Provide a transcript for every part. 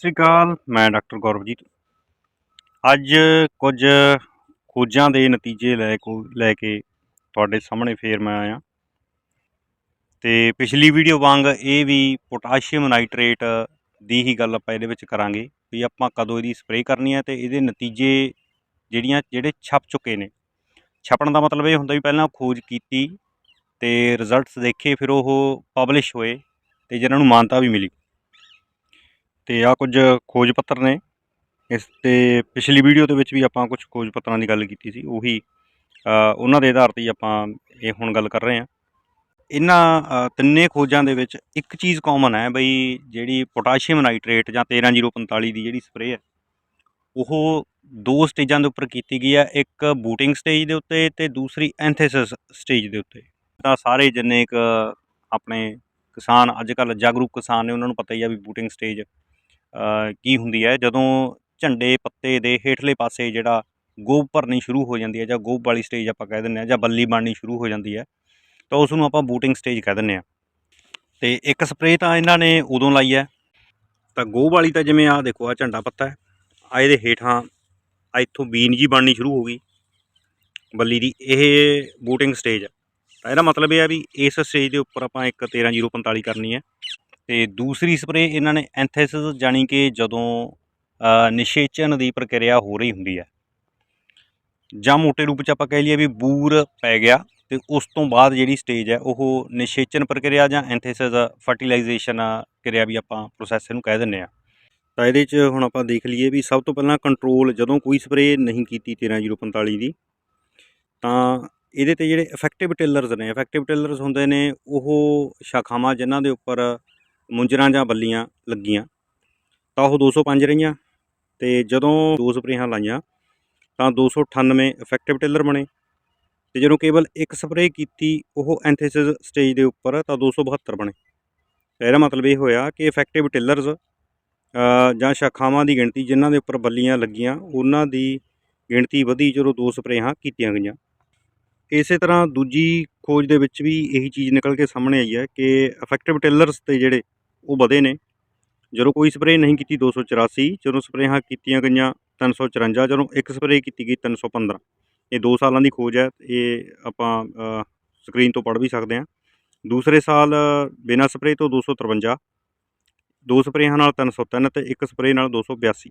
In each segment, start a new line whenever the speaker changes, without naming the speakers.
ਸਤਿ ਸ਼੍ਰੀ ਅਕਾਲ, ਮੈਂ ਡਾਕਟਰ ਗੌਰਵਜੀਤ। ਅੱਜ ਕੁਝ ਖੋਜਾਂ ਦੇ ਨਤੀਜੇ ਲੈ ਕੋ, ਲੈ ਕੇ ਤੁਹਾਡੇ ਸਾਹਮਣੇ ਫੇਰ ਮੈਂ ਆਇਆ। ਤੇ ਪਿਛਲੀ ਵੀਡੀਓ ਵਾਂਗ ਇਹ ਵੀ ਪੋਟਾਸ਼ੀਅਮ ਨਾਈਟ੍ਰੇਟ ਦੀ ਹੀ ਗੱਲ ਆਪਾਂ ਇਹਦੇ ਵਿੱਚ ਕਰਾਂਗੇ ਵੀ ਆਪਾਂ ਕਦੋਂ ਇਹਦੀ ਸਪਰੇਅ ਕਰਨੀ ਹੈ ਤੇ ਇਹਦੇ ਨਤੀਜੇ ਜਿਹੜੀਆਂ, ਜਿਹੜੇ ਛਪ ਚੁੱਕੇ ਨੇ। ਛਪਣ ਦਾ ਮਤਲਬ ਇਹ ਹੁੰਦਾ ਵੀ ਪਹਿਲਾਂ ਖੋਜ ਕੀਤੀ ਤੇ ਰਿਜ਼ਲਟਸ ਦੇਖੇ, ਫਿਰ ਉਹ ਪਬਲਿਸ਼ ਹੋਏ ਤੇ ਜਿਹਨਾਂ ਨੂੰ ਮਾਨਤਾ ਵੀ ਮਿਲੀ। ਤੇ ਆ ਕੁਝ ਖੋਜ ਪੱਤਰ ਨੇ। ਇਸ ਤੇ ਪਿਛਲੀ ਵੀਡੀਓ ਦੇ ਵਿੱਚ ਵੀ ਆਪਾਂ ਕੁਝ ਖੋਜ ਪੱਤਰਾਂ ਦੀ ਗੱਲ ਕੀਤੀ ਸੀ, ਉਹੀ ਉਹਨਾਂ ਦੇ ਆਧਾਰ ਤੇ ਹੀ ਆਪਾਂ ਇਹ ਹੁਣ ਗੱਲ ਕਰ ਰਹੇ ਹਾਂ। ਇਹਨਾਂ ਤਿੰਨੇ ਖੋਜਾਂ ਦੇ ਵਿੱਚ ਇੱਕ ਚੀਜ਼ ਕਾਮਨ ਹੈ ਬਈ ਜਿਹੜੀ ਪੋਟਾਸ਼ੀਅਮ ਨਾਈਟ੍ਰੇਟ ਜਾਂ 13045 ਦੀ ਜਿਹੜੀ ਸਪਰੇਅ ਹੈ, ਉਹ ਦੋ ਸਟੇਜਾਂ ਦੇ ਉੱਪਰ ਕੀਤੀ ਗਈ ਹੈ, ਇੱਕ ਬੂਟਿੰਗ ਸਟੇਜ ਦੇ ਉੱਤੇ ਤੇ ਦੂਸਰੀ ਐਂਥੇਸਿਸ ਸਟੇਜ ਦੇ ਉੱਤੇ। ਤਾਂ ਸਾਰੇ ਜਿੰਨੇ ਇੱਕ ਆਪਣੇ ਕਿਸਾਨ, ਅੱਜ ਕੱਲ੍ਹ ਜਾਗਰੂਕ ਕਿਸਾਨ ਨੇ, ਉਹਨਾਂ ਨੂੰ ਪਤਾ ਹੀ ਆ ਵੀ ਬੂਟਿੰਗ ਸਟੇਜ ਕੀ ਹੁੰਦੀ ਹੈ? ਜਦੋਂ ਝੰਡੇ ਪੱਤੇ ਦੇ ਹੇਠਲੇ ਪਾਸੇ ਜਿਹੜਾ ਗੋਬ ਭਰਨੀ ਸ਼ੁਰੂ ਹੋ ਜਾਂਦੀ ਹੈ ਜਾਂ ਗੋਬ ਵਾਲੀ ਸਟੇਜ ਆਪਾਂ ਕਹਿ ਦਿੰਦੇ ਹਾਂ ਜਾਂ ਬੱਲੀ ਬਣਨੀ ਸ਼ੁਰੂ ਹੋ ਜਾਂਦੀ ਹੈ, ਤਾਂ ਉਸ ਨੂੰ ਆਪਾਂ ਬੂਟਿੰਗ ਸਟੇਜ ਕਹਿ ਦਿੰਦੇ ਹਾਂ। ਤੇ ਇੱਕ ਸਪਰੇਅ ਤਾਂ ਇਹਨਾਂ ਨੇ ਉਦੋਂ ਲਾਈ ਹੈ, ਤਾਂ ਗੋਬ ਵਾਲੀ ਤਾਂ ਜਿਵੇਂ ਆਹ ਦੇਖੋ ਆ ਝੰਡਾ ਪੱਤਾ ਹੈ ਆ ਇਹਦੇ ਹੇਠਾਂ ਆ ਇੱਥੋਂ ਬੀਨ ਜੀ ਬਣਨੀ ਸ਼ੁਰੂ ਹੋ ਗਈ, ਬੱਲੀ ਦੀ, ਇਹ ਬੂਟਿੰਗ ਸਟੇਜ ਹੈ। ਤਾਂ ਇਹਦਾ ਮਤਲਬ ਇਹ ਆ ਵੀ ਇਸ ਸਟੇਜ ਦੇ ਉੱਪਰ ਆਪਾਂ ਇੱਕ 13045 ਕਰਨੀ ਹੈ। ਤੇ ਦੂਸਰੀ ਸਪਰੇਅ ਇਹਨਾਂ ਨੇ ਐਂਥੈਸਿਸ ਜਾਣੀ ਕਿ ਜਦੋਂ ਅ, ਨਿਸ਼ੇਚਨ ਦੀ ਪ੍ਰਕਿਰਿਆ ਹੋ ਰਹੀ ਹੁੰਦੀ ਹੈ। ਜਾਂ ਮੋਟੇ ਰੂਪ ਚ ਆਪਾਂ ਕਹਿ ਲਈਏ ਵੀ ਬੂਰ ਪੈ ਗਿਆ ਤੇ ਉਸ ਤੋਂ ਬਾਅਦ ਜਿਹੜੀ ਸਟੇਜ ਹੈ ਉਹ ਨਿਸ਼ੇਚਨ ਪ੍ਰਕਿਰਿਆ ਜਾਂ ਐਂਥੈਸਿਸ ਫਰਟੀਲਾਈਜੇਸ਼ਨ ਕਿਰਿਆ ਵੀ ਆਪਾਂ ਪ੍ਰੋਸੈਸ ਨੂੰ ਕਹਿ ਦਿੰਦੇ ਆ ਤਾਂ ਇਹਦੇ 'ਚ ਹੁਣ ਆਪਾਂ ਦੇਖ ਲਈਏ ਵੀ ਸਭ ਤੋਂ ਪਹਿਲਾਂ ਕੰਟਰੋਲ ਜਦੋਂ ਕੋਈ ਸਪਰੇਅ ਨਹੀਂ ਕੀਤੀ 13045 ਦੀ ਤਾਂ ਇਹਦੇ ਤੇ ਜਿਹੜੇ ਇਫੈਕਟਿਵ ਟਿਲਰਸ ਨੇ ਇਫੈਕਟਿਵ ਟਿਲਰਸ ਹੁੰਦੇ ਨੇ ਉਹ ਸ਼ਾਖਾਵਾਂ ਜਿਨ੍ਹਾਂ ਦੇ ਉੱਪਰ ਮੁੰਜਰਾਂ ਜਾਂ ਬੱਲੀਆਂ ਲੱਗੀਆਂ। ਤਾਂ ਉਹ 205 ਰਹੀਆਂ ਤੇ ਜਦੋਂ ਦੋ ਸਪਰੇਹਾਂ ਲਾਈਆਂ ਤਾਂ 298 ਇਫੈਕਟਿਵ ਟਿਲਰ ਬਣੇ ਤੇ ਜਦੋਂ ਕੇਵਲ ਇੱਕ ਸਪਰੇਅ ਕੀਤੀ ਉਹ ਐਂਥੇਸਿਸ ਸਟੇਜ ਦੇ ਉੱਪਰ ਤਾਂ 272 ਬਣੇ। ਤਾਂ ਇਹਦਾ ਮਤਲਬ ਇਹ ਹੋਇਆ ਕਿ ਇਫੈਕਟਿਵ ਟਿਲਰਸ ਜਾਂ ਸ਼ਾਖਾਵਾਂ ਦੀ ਗਿਣਤੀ ਜਿਨ੍ਹਾਂ ਦੇ ਉੱਪਰ ਬੱਲੀਆਂ ਲੱਗੀਆਂ, ਉਹਨਾਂ ਦੀ ਗਿਣਤੀ ਵਧੀ ਜਦੋਂ ਦੋ ਸਪਰੇਹਾਂ ਕੀਤੀਆਂ ਗਈਆਂ। ਇਸੇ ਤਰ੍ਹਾਂ ਦੂਜੀ ਖੋਜ ਦੇ ਵਿੱਚ ਵੀ ਇਹੀ ਚੀਜ਼ ਨਿਕਲ ਕੇ ਸਾਹਮਣੇ ਆਈ ਹੈ ਕਿ ਇਫੈਕਟਿਵ ਟਿਲਰਸ ਤੇ ਜਿਹੜੇ ਉਹ ਵਧੇ ਨੇ। ਜਦੋਂ ਕੋਈ ਸਪਰੇਅ ਨਹੀਂ ਕੀਤੀ 284 ਜਦੋਂ ਸਪਰੇਹਾਂ ਕੀਤੀਆਂ ਗਈਆਂ 354 ਜਦੋਂ ਇੱਕ ਸਪਰੇਅ ਕੀਤੀ ਗਈ 315 ਇਹ 2 ਸਾਲਾਂ ਦੀ ਖੋਜ ਹੈ। ਇਹ ਆਪਾਂ ਸਕਰੀਨ ਤੋਂ ਪੜ੍ਹ ਵੀ ਸਕਦੇ ਹਾਂ। ਦੂਸਰੇ ਸਾਲ, ਬਿਨਾਂ ਸਪਰੇਅ ਤੋਂ 253 ਦੋ ਸਪਰੇਹਾਂ ਨਾਲ 303 ਤੇ ਇੱਕ ਸਪਰੇਅ ਨਾਲ 282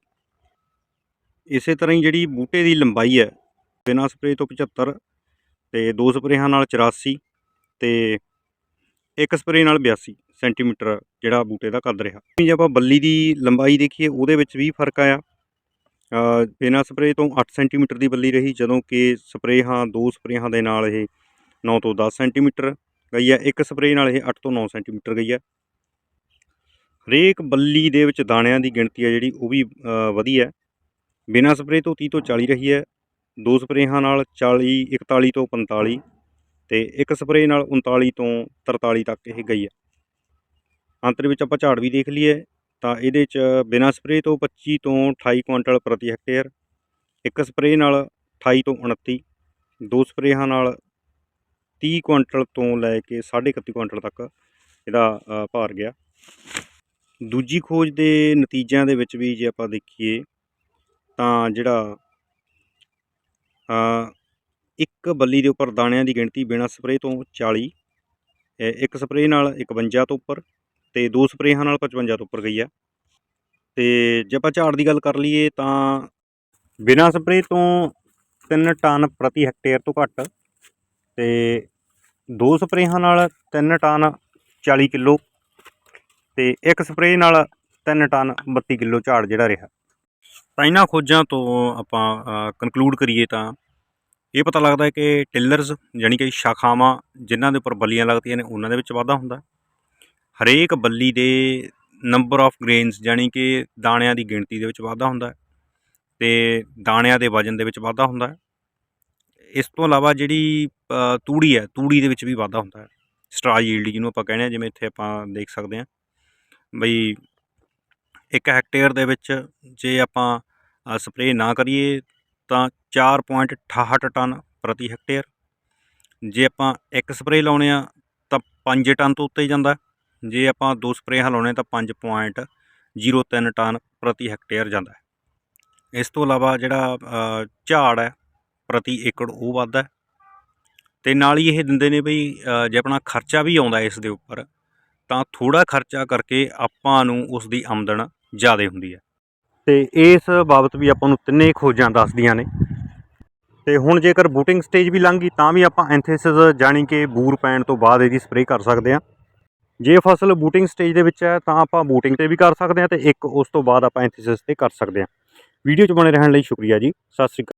ਇਸੇ ਤਰ੍ਹਾਂ ਹੀ ਜਿਹੜੀ ਬੂਟੇ ਦੀ ਲੰਬਾਈ ਹੈ, ਬਿਨਾਂ ਸਪਰੇਅ ਤੋਂ 75 ਤੇ ਦੋ ਸਪਰੇਹਾਂ ਨਾਲ 84 ਤੇ ਇੱਕ ਸਪਰੇਅ ਨਾਲ 82 ਸੈਂਟੀਮੀਟਰ ਜਿਹੜਾ ਬੂਟੇ ਦਾ ਕੱਦ ਰਿਹਾ। ਜੇ ਆਪਾਂ ਬੱਲੀ ਦੀ ਲੰਬਾਈ ਦੇਖੀਏ ਉਹਦੇ ਵਿੱਚ ਵੀ ਫ਼ਰਕ ਆਇਆ। ਅ, ਬਿਨਾਂ ਸਪਰੇਅ ਤੋਂ 8 ਸੈਂਟੀਮੀਟਰ ਦੀ ਬੱਲੀ ਰਹੀ ਜਦੋਂ ਕਿ ਸਪਰੇਹਾਂ ਦੋ ਸਪਰੇਹਾਂ ਦੇ ਨਾਲ ਇਹ 9 ਤੋਂ 10 ਸੈਂਟੀਮੀਟਰ ਗਈ ਹੈ। ਇੱਕ ਸਪਰੇਅ ਨਾਲ ਇਹ 8 ਤੋਂ 9 ਸੈਂਟੀਮੀਟਰ ਗਈ ਹੈ। ਹਰੇਕ ਬੱਲੀ ਦੇ ਵਿੱਚ ਦਾਣਿਆਂ ਦੀ ਗਿਣਤੀ ਹੈ ਜਿਹੜੀ ਉਹ ਵੀ ਵਧੀਆ ਵਧੀ ਹੈ। ਬਿਨਾਂ ਸਪਰੇਅ ਤੋਂ 30 ਤੋਂ 40 ਰਹੀ ਹੈ। ਦੋ ਸਪਰੇਹਾਂ ਨਾਲ 40 41 ਤੋਂ 45 ਤੇ ਇੱਕ ਸਪਰੇਅ ਨਾਲ 39 ਤੋਂ 43 ਤੱਕ ਇਹ ਗਈ ਹੈ। ਅੰਤਰ ਵਿੱਚ ਆਪਾਂ ਝਾੜ ਵੀ ਦੇਖ ਲਈਏ, ਤਾਂ ਇਹਦੇ ਚ ਬਿਨਾਂ ਸਪਰੇਅ ਤੋਂ 25 ਤੋਂ 28 ਕੁਇੰਟਲ ਪ੍ਰਤੀ ਹੈਕਟੇਅਰ, ਇੱਕ ਸਪਰੇਅ ਨਾਲ 28 ਤੋਂ 29 ਦੋ ਸਪਰੇਹਾਂ ਨਾਲ 30 ਕੁਇੰਟਲ ਤੋਂ ਲੈ ਕੇ 31.5 ਕੁਇੰਟਲ ਤੱਕ ਇਹਦਾ ਭਾਰ ਗਿਆ। ਦੂਜੀ ਖੋਜ ਦੇ ਨਤੀਜਿਆਂ ਦੇ ਵਿੱਚ ਵੀ ਜੇ ਆਪਾਂ ਦੇਖੀਏ, ਤਾਂ ਜਿਹੜਾ ਇੱਕ ਬੱਲੀ ਦੇ ਉੱਪਰ ਦਾਣਿਆਂ ਦੀ ਗਿਣਤੀ ਬਿਨਾਂ ਸਪਰੇਅ ਤੋਂ 40 ਇੱਕ ਸਪਰੇਅ ਨਾਲ 51 ਤੋਂ ਉੱਪਰ ਤੇ ਦੋ ਸਪਰੇਹਾਂ ਨਾਲ 55 ਤੋਂ ਉੱਪਰ ਗਈ ਹੈ ਤੇ ਜੇ ਆਪਾਂ ਝਾੜ ਦੀ ਗੱਲ ਕਰ ਲਈਏ ਤਾਂ ਬਿਨਾਂ ਸਪਰੇਅ ਤੋਂ 3 ਟਨ ਪ੍ਰਤੀ ਹੈਕਟੇਅਰ ਤੋਂ ਘੱਟ ਤੇ ਦੋ ਸਪਰੇਹਾਂ ਨਾਲ 3 ਟਨ 40 ਕਿਲੋ ਤੇ ਇੱਕ ਸਪਰੇਅ ਨਾਲ 3 ਟਨ 32 ਕਿਲੋ ਝਾੜ ਜਿਹੜਾ ਰਿਹਾ। ਤਾਂ ਇਹਨਾਂ ਖੋਜਾਂ ਤੋਂ ਆਪਾਂ ਕਨਕਲੂਡ ਕਰੀਏ ਤਾਂ ਇਹ ਪਤਾ ਲੱਗਦਾ ਹੈ ਕਿ ਟਿਲਰਸ ਯਾਨੀ ਕਿ ਸ਼ਾਖਾਵਾਂ ਜਿਨ੍ਹਾਂ ਦੇ ਉੱਪਰ ਬੱਲੀਆਂ ਲੱਗਦੀਆਂ ਨੇ ਉਹਨਾਂ ਦੇ ਵਿੱਚ ਵਾਧਾ ਹੁੰਦਾ ਹਰੇਕ ਬੱਲੀ ਦੇ ਨੰਬਰ ਆਫ ਗ੍ਰੇਨਸ ਯਾਨੀ ਕਿ ਦਾਣਿਆਂ ਦੀ ਗਿਣਤੀ ਦੇ ਵਿੱਚ ਵਾਧਾ ਹੁੰਦਾ ਹੈ ਤੇ ਦਾਣਿਆਂ ਦੇ ਵਜਨ ਦੇ ਵਿੱਚ ਵਾਧਾ ਹੁੰਦਾ ਇਸ ਤੋਂ ਇਲਾਵਾ ਜਿਹੜੀ ਅ, ਤੂੜੀ ਹੈ ਤੂੜੀ ਦੇ ਵਿੱਚ ਵੀ ਵਾਧਾ ਹੁੰਦਾ ਹੈ। ਸਟਰਾ ਯੀਲਡ ਜਿਹਨੂੰ ਆਪਾਂ ਕਹਿੰਦੇ ਹਾਂ ਜਿਵੇਂ ਇੱਥੇ ਆਪਾਂ ਦੇਖ ਸਕਦੇ ਹਾਂ ਬਈ ਇੱਕ ਹੈਕਟੇਅਰ ਦੇ ਵਿੱਚ ਜੇ ਆਪਾਂ ਸਪਰੇਅ ਨਾ ਕਰੀਏ ਤਾਂ 4.68 ਟਨ ਪ੍ਰਤੀ ਹੈਕਟੇਅਰ ਜੇ ਆਪਾਂ ਇੱਕ ਸਪਰੇਅ ਲਾਉਣੇ ਆ, ਤਾਂ 5 ਟਨ ਤੋਂ ਉੱਤੇ ਜਾਂਦਾ। ਜੇ ਆਪਾਂ ਦੋ ਸਪਰੇਆਂ ਲਾਉਣੇ, ਤਾਂ 5.03 ਟਨ ਪ੍ਰਤੀ ਹੈਕਟੇਅਰ ਜਾਂਦਾ ਇਸ ਤੋਂ ਇਲਾਵਾ ਜਿਹੜਾ ਝਾੜ ਹੈ, ਪ੍ਰਤੀ ਏਕੜ ਉਹ ਵੱਧਦਾ ਹੈ। ਤੇ ਨਾਲ ਹੀ ਇਹ ਦਿੰਦੇ ਨੇ ਬਈ ਜੇ ਆਪਣਾ ਖਰਚਾ ਵੀ ਆਉਂਦਾ ਇਸ ਦੇ ਉੱਪਰ, ਤਾਂ ਥੋੜਾ ਖਰਚਾ ਕਰਕੇ ਆਪਾਂ ਨੂੰ ਉਸ ਦੀ ਆਮਦਨ ਜ਼ਿਆਦਾ ਹੁੰਦੀ ਹੈ। ਤੇ ਇਸ ਬਾਬਤ ਵੀ ਆਪਾਂ ਨੂੰ ਤਿੰਨੇ ਖੋਜਾਂ ਦੱਸਦੀਆਂ ਨੇ। ਤੇ ਹੁਣ ਜੇਕਰ ਬੂਟਿੰਗ ਸਟੇਜ ਵੀ ਲੰਘ ਗਈ, ਤਾਂ ਵੀ ਆਪਾਂ ਐਂਥੇਸਿਸ ਜਾਣੀ ਕਿ ਬੂਰ ਪੈਣ ਤੋਂ ਬਾਅਦ ਇਹਦੀ ਸਪਰੇਅ ਕਰ ਸਕਦੇ ਹਾਂ। ਜੇ ਫਸਲ ਬੂਟਿੰਗ ਸਟੇਜ ਦੇ ਵਿੱਚ ਹੈ, ਤਾਂ ਆਪਾਂ ਬੂਟਿੰਗ ਤੇ ਵੀ ਕਰ ਸਕਦੇ ਹਾਂ ਤੇ ਇੱਕ ਉਸ ਤੋਂ ਬਾਅਦ ਆਪਾਂ ਐਂਥੇਸਿਸ ਤੇ ਕਰ ਸਕਦੇ ਹਾਂ। ਵੀਡੀਓ 'ਚ ਬਣੇ ਰਹਿਣ ਲਈ ਸ਼ੁਕਰੀਆ ਜੀ। ਸਤਿ ਸ਼੍ਰੀ ਅਕਾਲ।